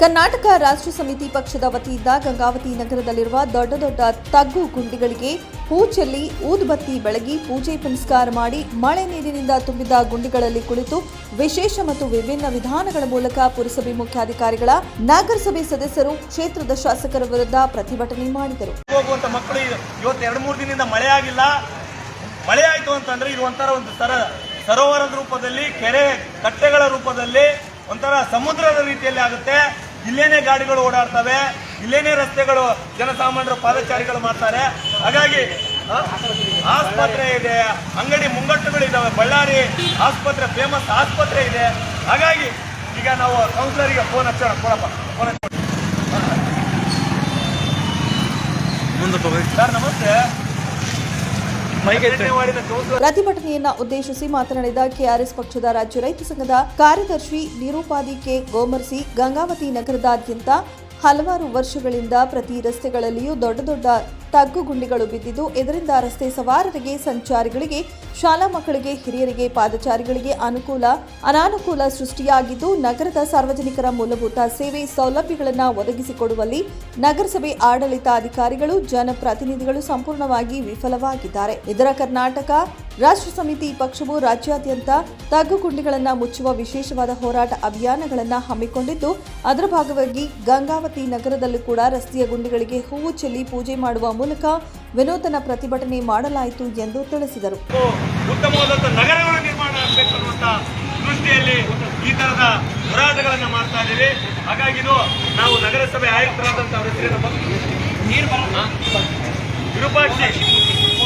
ಕರ್ನಾಟಕ ರಾಷ್ಟ್ರ ಸಮಿತಿ ಪಕ್ಷದ ವತಿಯಿಂದ ಗಂಗಾವತಿ ನಗರದಲ್ಲಿರುವ ದೊಡ್ಡ ದೊಡ್ಡ ತಗ್ಗು ಗುಂಡಿಗಳಿಗೆ ಹೂ ಚೆಲ್ಲಿ ಊದುಬತ್ತಿ ಬೆಳಗಿ ಪೂಜೆ ಪುನಸ್ಕಾರ ಮಾಡಿ ಮಳೆ ನೀರಿನಿಂದ ತುಂಬಿದ ಗುಂಡಿಗಳಲ್ಲಿ ಕುಳಿತು ವಿಶೇಷ ಮತ್ತು ವಿಭಿನ್ನ ವಿಧಾನಗಳ ಮೂಲಕ ಪುರಸಭೆ ಮುಖ್ಯಾಧಿಕಾರಿಗಳ, ನಗರಸಭೆ ಸದಸ್ಯರು, ಕ್ಷೇತ್ರದ ಶಾಸಕರ ವಿರುದ್ಧ ಪ್ರತಿಭಟನೆ ಮಾಡಿದರು. ಹೋಗುವಂತ ಮಕ್ಕಳು ಇವತ್ತು ಎರಡು ಮೂರು ದಿನದಿಂದ ಮಳೆ ಆಗಿಲ್ಲ. ಮಳೆ ಅಂತಂದ್ರೆ ಇದು ಒಂದು ಸರ, ಸರೋವರದ ರೂಪದಲ್ಲಿ, ಕೆರೆ ಕಟ್ಟೆಗಳ ರೂಪದಲ್ಲಿ ಒಂಥರ ಸಮುದ್ರದ ರೀತಿಯಲ್ಲಿ ಆಗುತ್ತೆ. ಇಲ್ಲೇನೆ ಗಾಡಿಗಳು ಓಡಾಡ್ತವೆ ಇಲ್ಲೇನೆ ರಸ್ತೆಗಳು ಜನಸಾಮಾನ್ಯರು ಪಾದಚಾರಿಗಳು ಮಾಡ್ತಾರೆ. ಹಾಗಾಗಿ ಆಸ್ಪತ್ರೆ ಇದೆ ಅಂಗಡಿ ಮುಂಗಟ್ಟುಗಳಿದ್ದಾವೆ ಬಳ್ಳಾರಿ ಆಸ್ಪತ್ರೆ ಫೇಮಸ್ ಆಸ್ಪತ್ರೆ ಇದೆ. ಹಾಗಾಗಿ ಈಗ ನಾವು ಕೌನ್ಸಿಲರಿಗೆ ಫೋನ್ ಹಚ್ಚೋಣ. ಕೊಡಪ್ಪ ಫೋನ್ ಹಚ್ಚೋಣ ಸರ್ ನಮಸ್ತೆ. ಪ್ರತಿಭಟನೆಯನ್ನ ಉದ್ದೇಶಿಸಿ ಮಾತನಾಡಿದ ಕೆಆರ್ಎಸ್ ಪಕ್ಷದ ರಾಜ್ಯ ರೈತ ಸಂಘದ ಕಾರ್ಯದರ್ಶಿ ನಿರೂಪಾದಿ ಕೆ. ಗೋಮರ್ಸಿ ಗಂಗಾವತಿ ನಗರದಾದ್ಯಂತ ಹಲವಾರು ವರ್ಷಗಳಿಂದ ಪ್ರತಿ ರಸ್ತೆಗಳಲ್ಲಿಯೂ ದೊಡ್ಡ ದೊಡ್ಡ ತಗ್ಗು ಗುಂಡಿಗಳು ಬಿದ್ದಿದ್ದು, ಇದರಿಂದ ರಸ್ತೆ ಸವಾರರಿಗೆ, ಸಂಚಾರಿಗಳಿಗೆ, ಶಾಲಾ ಮಕ್ಕಳಿಗೆ, ಹಿರಿಯರಿಗೆ, ಪಾದಚಾರಿಗಳಿಗೆ ಅನುಕೂಲ, ಅನಾನುಕೂಲ ಸೃಷ್ಟಿಯಾಗಿದ್ದು, ನಗರದ ಸಾರ್ವಜನಿಕರ ಮೂಲಭೂತ ಸೇವೆ ಸೌಲಭ್ಯಗಳನ್ನು ಒದಗಿಸಿಕೊಡುವಲ್ಲಿ ನಗರಸಭೆ ಆಡಳಿತಾಧಿಕಾರಿಗಳು, ಜನಪ್ರತಿನಿಧಿಗಳು ಸಂಪೂರ್ಣವಾಗಿ ವಿಫಲವಾಗಿದ್ದಾರೆ. ಇದರ ಕರ್ನಾಟಕ ರಾಷ್ಟ್ರ ಸಮಿತಿ ಪಕ್ಷವು ರಾಜ್ಯಾದ್ಯಂತ ತಗ್ಗು ಗುಂಡಿಗಳನ್ನು ಮುಚ್ಚುವ ವಿಶೇಷವಾದ ಹೋರಾಟ ಅಭಿಯಾನಗಳನ್ನು ಹಮ್ಮಿಕೊಂಡಿದ್ದು ಅದರ ಭಾಗವಾಗಿ ಗಂಗಾವತಿ ನಗರದಲ್ಲೂ ಕೂಡ ರಸ್ತೆಯ ಗುಂಡಿಗಳಿಗೆ ಹೂವು ಚೆಲ್ಲಿ ಪೂಜೆ ಮಾಡುವ ಮೂಲಕ ವಿನೂತನ ಪ್ರತಿಭಟನೆ ಮಾಡಲಾಯಿತು ಎಂದು ತಿಳಿಸಿದರು. ದೃಷ್ಟಿಯಲ್ಲಿ ಈ ತರದ ಹೋರಾಟಗಳನ್ನ ಮಾಡ್ತಾ ಇದ್ದೀವಿ. ಹಾಗಾಗಿ ನಾವು ನಗರಸಭೆ ಆಯುಕ್ತರಾದಂತಹ ವಿರೂಪಾಕ್ಷಿ.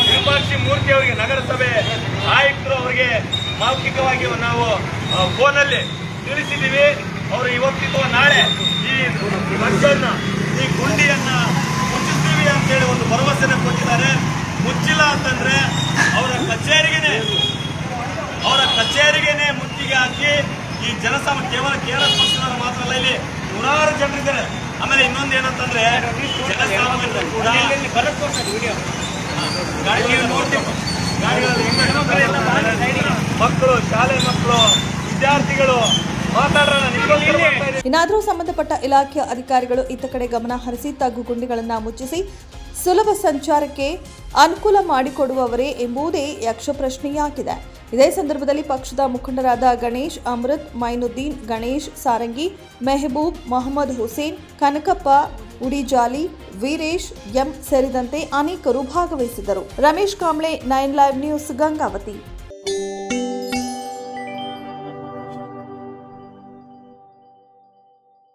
ವಿರೂಪಾಕ್ಷಿ ಮೂರ್ತಿ ಅವರಿಗೆ ಅವರಿಗೆ ಮೌಖಿಕವಾಗಿ ನಾವು ಫೋನಲ್ಲಿ ತಿಳಿಸಿದ್ದೀವಿ. ಅವರು ಇವತ್ತಿಗೂ ನಾಳೆ ಈ ಮಚ್ಚನ್ನ ಈ ಗುಂಡಿಯನ್ನ ಮುಚ್ಚಿಸ್ತೀವಿ ಅಂತೇಳಿ ಒಂದು ಭರವಸೆನ ಕೊಟ್ಟಿದ್ದಾರೆ. ಮುಚ್ಚಿಲ್ಲ ಅಂತಂದ್ರೆ ಅವರ ಕಚೇರಿಗೆನೆ ಅವರ ಕಚೇರಿಗೆನೆ ಮುತ್ತಿಗೆ ಹಾಕಿ ಈ ಜನಸಾಮ ಕೇವಲ ಕೇರಳ ಪಕ್ಷದವರು ಮಾತ್ರ ಅಲ್ಲ ಇಲ್ಲಿ ನೂರಾರು ಜನರಿದ್ದಾರೆ ಆಮೇಲೆ ಇನ್ನೊಂದು ಏನಂತಂದ್ರೆ ಜನಸಾಮಾನ್ಯರು ಕೂಡ ಗಾಡಿಗಳಲ್ಲಿ ಹೆಂಗ್ ಮಕ್ಕಳು ಶಾಲೆ ಮಕ್ಕಳು ವಿದ್ಯಾರ್ಥಿಗಳು. ಇನ್ನಾದರೂ ಸಂಬಂಧಪಟ್ಟ ಇಲಾಖೆಯ ಅಧಿಕಾರಿಗಳು ಇತ್ತ ಕಡೆ ಗಮನ ಹರಿಸಿ ತಗ್ಗು ಗುಂಡಿಗಳನ್ನು ಮುಚ್ಚಿಸಿ ಸುಲಭ ಸಂಚಾರಕ್ಕೆ ಅನುಕೂಲ ಮಾಡಿಕೊಡುವವರೇ ಎಂಬುದೇ ಯಕ್ಷಪ್ರಶ್ನೆಯಾಗಿದೆ ಇದೇ ಸಂದರ್ಭದಲ್ಲಿ ಪಕ್ಷದ ಮುಖಂಡರಾದ ಗಣೇಶ್ ಅಮೃತ್ ಮೈನುದ್ದೀನ್ ಗಣೇಶ್ ಸಾರಂಗಿ ಮೆಹಬೂಬ್ ಮೊಹಮ್ಮದ್ ಹುಸೇನ್ ಕನಕಪ್ಪ ಉಡಿಜಾಲಿ ವೀರೇಶ್ ಎಂ ಸೇರಿದಂತೆ ಅನೇಕರು ಭಾಗವಹಿಸಿದರು Ramesh Kamble nine live news Gangavathi.